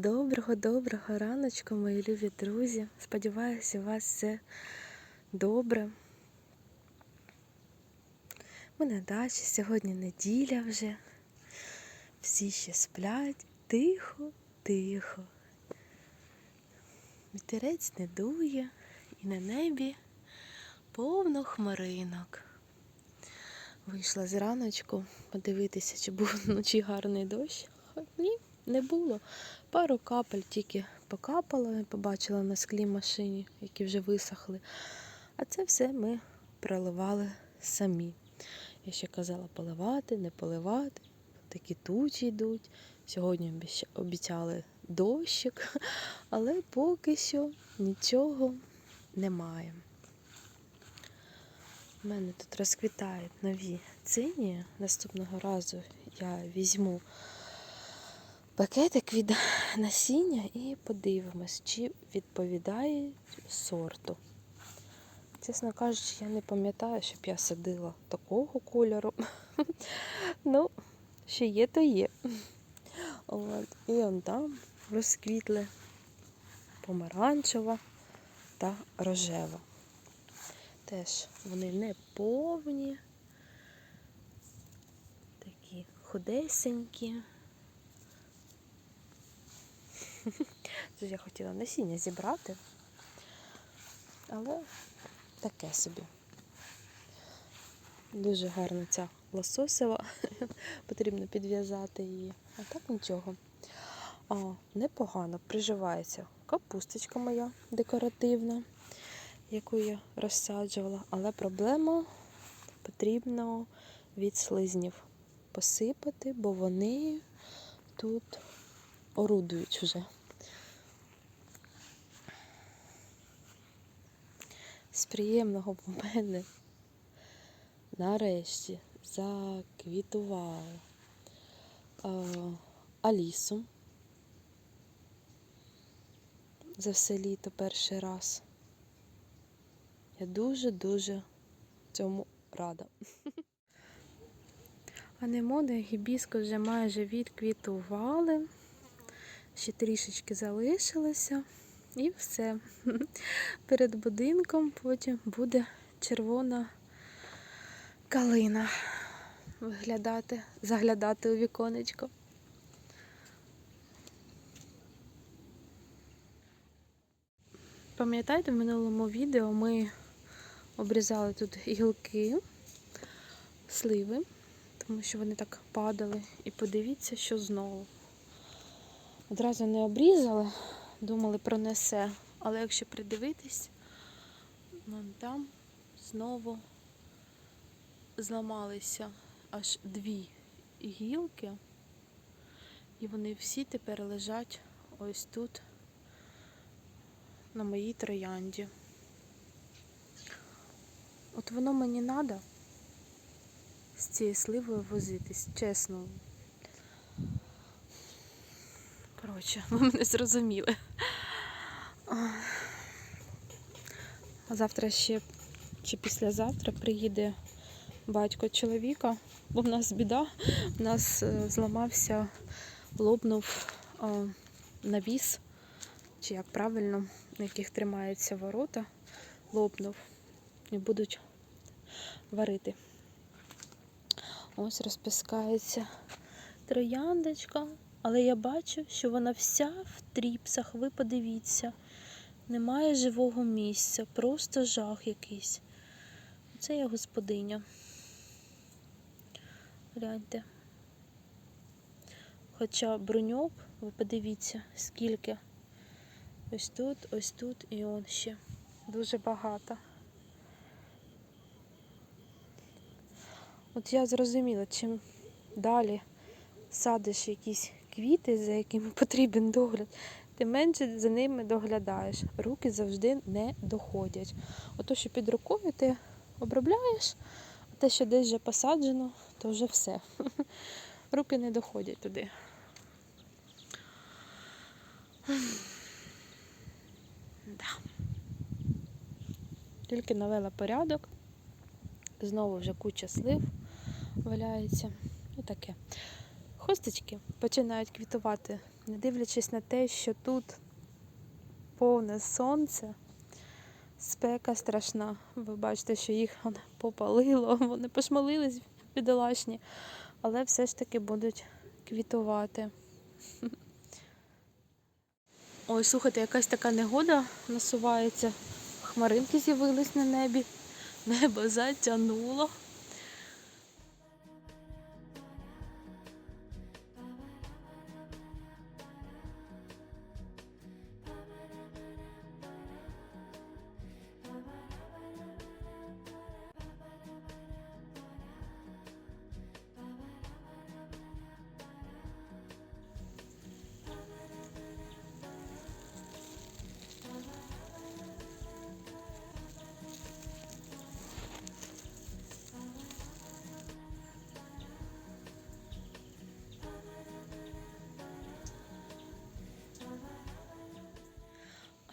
Доброго-доброго раночку, мої любі друзі. Сподіваюся, у вас все добре. Ми на дачі, сьогодні неділя вже. Всі ще сплять. Тихо, тихо. Вітерець не дує, і на небі повно хмаринок. Вийшла зраночку подивитися, чи був вночі гарний дощ. Ні, не було. Пару капель тільки покапало, я побачила на склі машині, які вже висохли. А це все ми проливали самі. Я ще казала поливати, не поливати. Такі тучі йдуть. Сьогодні обіцяли дощик, але поки що нічого немає. У мене тут розквітають нові цині. Наступного разу я візьму пакетик від насіння і подивимось, чи відповідає сорту. Чесно кажучи, я не пам'ятаю, щоб я садила такого кольору. Ну, що є, то є. От. І он там розквітли помаранчева та рожева. Теж вони не повні, такі худесенькі. Тут я хотіла насіння зібрати, але таке собі. Дуже гарна ця лососева, потрібно підв'язати її. А так нічого. А, непогано приживається капусточка моя декоративна, яку я розсаджувала. Але проблема потрібно від слизнів посипати, бо вони тут орудують вже. З приємного в мене нарешті заквітувала Алісу. За все літо перший раз. Я дуже-дуже цьому рада. Анемони гібіско вже майже відквітували. Ще трішечки залишилося. І все. Перед будинком потім буде червона калина виглядати, заглядати у віконечко. Пам'ятаєте, в минулому відео ми обрізали тут гілки, сливи, тому що вони так падали. І подивіться, що знову. Одразу не обрізали, думали пронесе, але якщо придивитись, вон там знову зламалися аж дві гілки, і вони всі тепер лежать ось тут, на моїй троянді. От воно мені треба з цією сливою возитись, чесно. Коротше, ви мене зрозуміли. А завтра ще чи післязавтра приїде батько чоловіка, бо в нас біда, в нас е, зламався, лопнув навіс, чи як правильно, на яких тримаються ворота, лопнув і будуть варити. Ось розпускається трояндочка, але я бачу, що вона вся в тріпсах. Ви подивіться, немає живого місця, просто жах якийсь. Це я господиня. Гляньте. Хоча бруньок, ви подивіться, скільки. Ось тут, ось тут і он ще. Дуже багато. От я зрозуміла, чим далі садиш якісь квіти, за якими потрібен догляд, тим менше за ними доглядаєш. Руки завжди не доходять. Ото, що під рукою ти обробляєш, а те, що десь вже посаджено, то вже все. Руки не доходять туди. Да. Тільки навела порядок. Знову вже куча слив валяється. І таке. Хосточки починають квітувати не дивлячись на те, що тут повне сонце, спека страшна. Ви бачите, що їх попалило, вони пошмалились бідолашні, але все ж таки будуть квітувати. Ой, слухайте, якась така негода насувається. Хмаринки з'явились на небі. Небо затягнуло.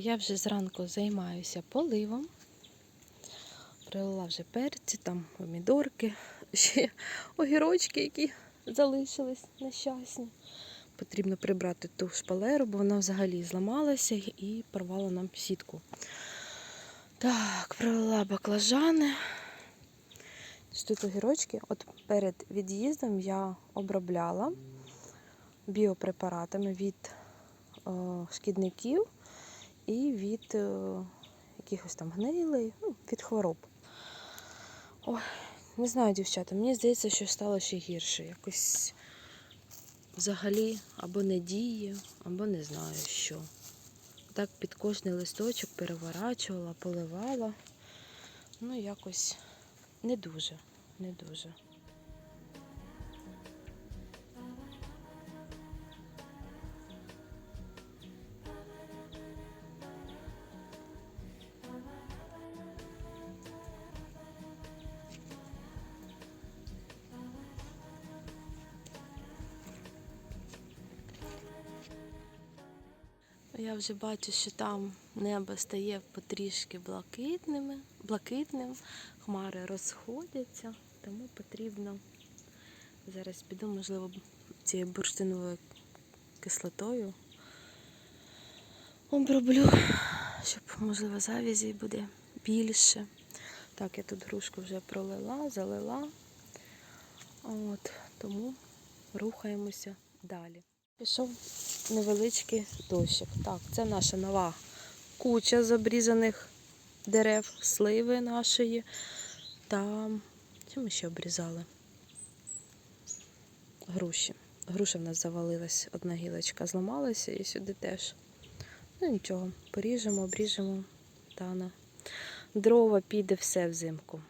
Я вже зранку займаюся поливом. Прилила вже перці, там помідорки, ще огірочки, які залишились нещасні. Потрібно прибрати ту шпалеру, бо вона взагалі зламалася і порвала нам сітку. Так, пролила баклажани. Тут огірочки. От перед від'їздом я обробляла біопрепаратами від е, шкідників і від е, якихось там гнилей, ну, від хвороб. Ой, не знаю, дівчата, мені здається, що стало ще гірше. Якось взагалі або не діє, або не знаю що. Так під кожний листочок переворачувала, поливала. Ну, якось не дуже, не дуже. Я вже бачу, що там небо стає потрішки блакитними, блакитним, хмари розходяться, тому потрібно зараз піду, можливо, цією бурштиновою кислотою оброблю, щоб, можливо, завязі буде більше. Так, я тут грушку вже пролила, залила. От, тому рухаємося далі. Пішов невеличкий дощик. Так, це наша нова куча з дерев, сливи нашої. Та що ми ще обрізали? Груші. Груша в нас завалилась, одна гілочка зламалася і сюди теж. Ну нічого, поріжемо, обріжемо та на дрова піде все взимку.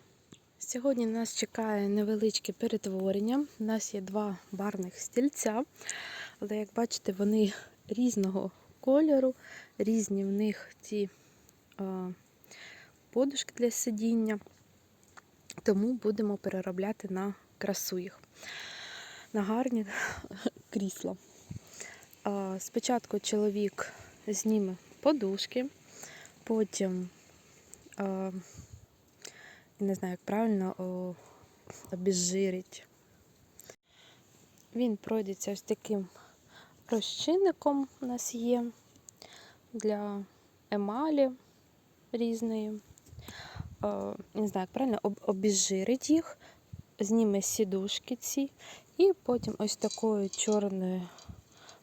Сьогодні нас чекає невеличке перетворення. У нас є два барних стільця, але як бачите, вони різного кольору, різні в них ці а, подушки для сидіння, тому будемо переробляти на красу їх, на гарні крісла. А, спочатку чоловік зніме подушки, потім. А, не знаю, як правильно о, обезжирить. Він пройдеться ось таким розчинником у нас є для емалі різної. Не знаю, як правильно об, обезжирить їх, зніме сідушки ці, і потім ось такою чорною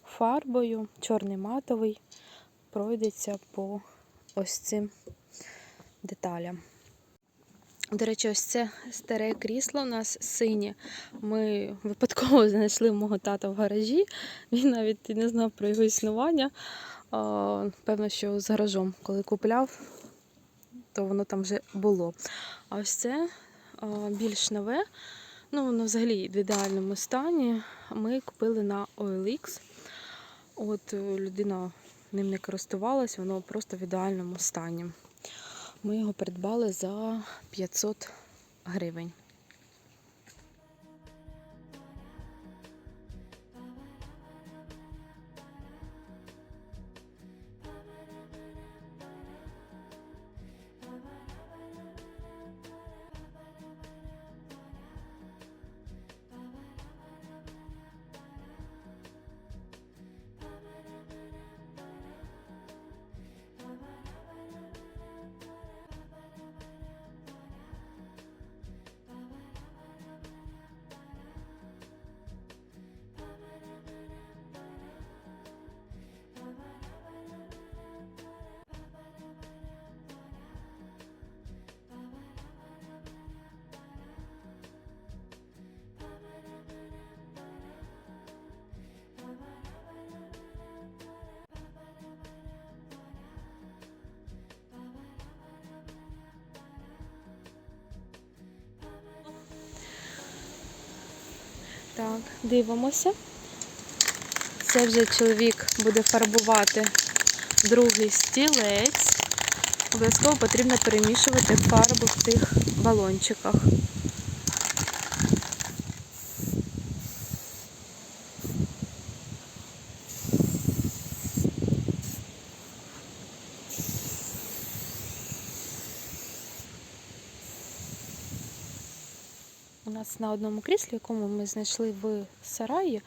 фарбою, чорний матовий, пройдеться по ось цим деталям. До речі, ось це старе крісло у нас синє. Ми випадково знайшли мого тата в гаражі. Він навіть не знав про його існування. Певно, що з гаражом, коли купляв, то воно там вже було. А ось це більш нове. Ну, воно взагалі в ідеальному стані. Ми купили на OLX. От людина ним не користувалась, воно просто в ідеальному стані. Ми його придбали за 500 гривень. Так, дивимося. Це вже чоловік буде фарбувати другий стілець. Обов'язково потрібно перемішувати фарбу в тих балончиках. Нас на одному кріслі, якому ми знайшли в сараї,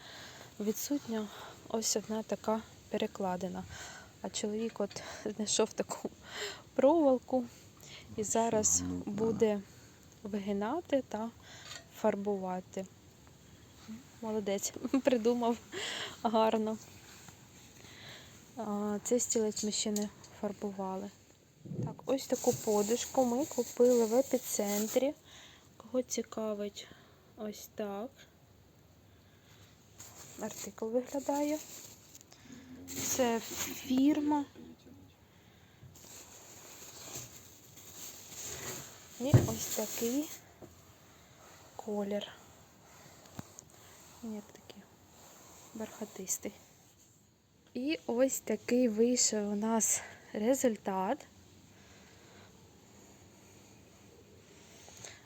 відсутня ось одна така перекладина. А чоловік от знайшов таку проволоку і зараз буде вигинати та фарбувати. Молодець, придумав гарно. А, Цей стілець ми ще не фарбували. Так, ось таку подушку ми купили в епіцентрі. Кого цікавить ось так. Артикул виглядає. Це фірма. І ось такий колір. Як такий бархатистий. І ось такий вийшов у нас результат.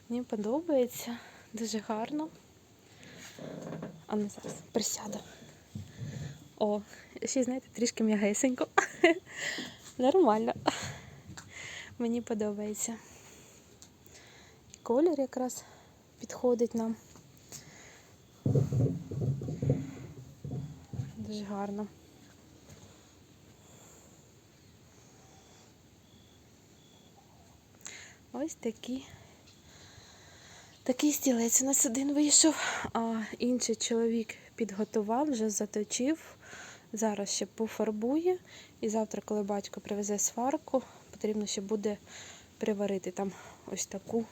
Мені подобається, дуже гарно. А ну зараз присяду. О, ще, знаєте, трішки м'ягесенько. Нормально. Мені подобається. Колір якраз підходить нам. Дуже гарно. Ось такі. Такий стілець у нас один вийшов, а інший чоловік підготував, вже заточив. Зараз ще пофарбує. І завтра, коли батько привезе сварку, потрібно ще буде приварити там ось таку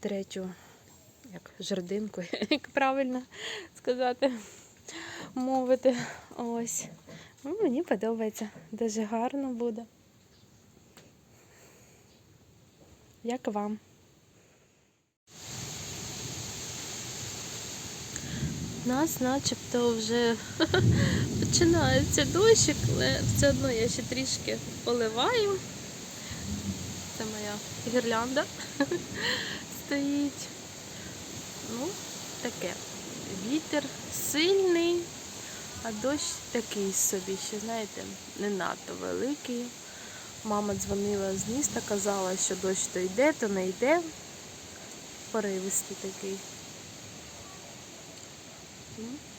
третю, як жердинку, як правильно сказати, мовити. Ось. Ну, Мені подобається. Дуже гарно буде. Як вам? Нас начебто вже починається дощик, але все одно я ще трішки поливаю. Це моя гірлянда стоїть. Ну, таке. Вітер сильний, а дощ такий собі, ще, знаєте, не надто великий. Мама дзвонила з міста, казала, що дощ то йде, то не йде. Поривистий такий.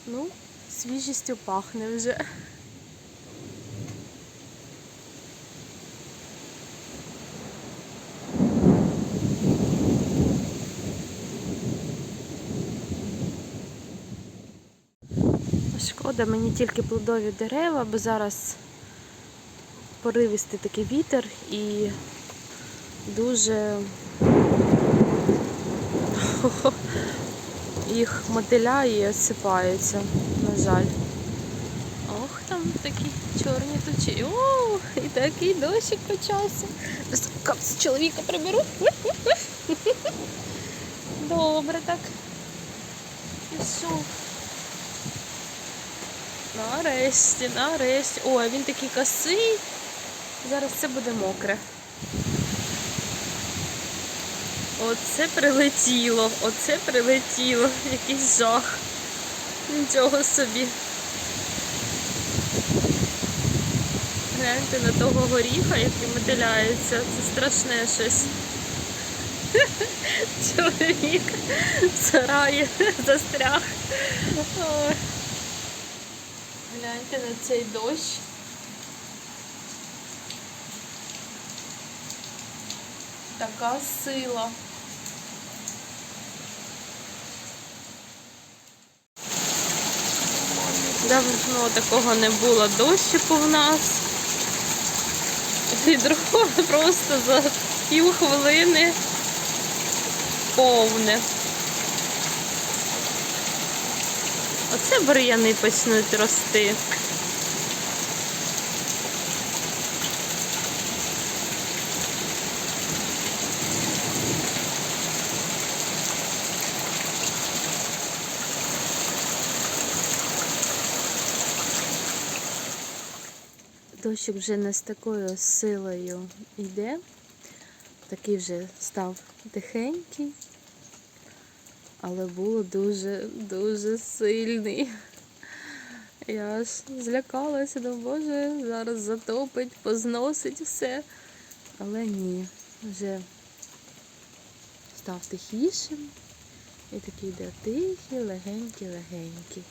Ну, свіжістю пахне вже. Шкода мені тільки плодові дерева, бо зараз поривистий такий вітер і дуже їх мотиляє і осипаються, на жаль. Ох, там такі чорні тучі. О, і такий дощик почався. Капці чоловіка приберу. Добре так. Пішов. Нарешті, нарешті. Ой, він такий косий. Зараз це буде мокре. Оце прилетіло, оце прилетіло. Якийсь жах. Нічого собі. Гляньте на того горіха, який мотиляється. Це страшне щось. Чоловік в застряг. Гляньте на цей дощ. Така сила. Давно такого не було дощику в нас. Відро просто за пів хвилини повне. Оце бур'яни почнуть рости. Дощик вже не з такою силою йде. Такий вже став тихенький, але було дуже-дуже сильний. Я аж злякалася, думаю, боже, зараз затопить, позносить все. Але ні, вже став тихішим і такий йде тихий, легенький, легенький.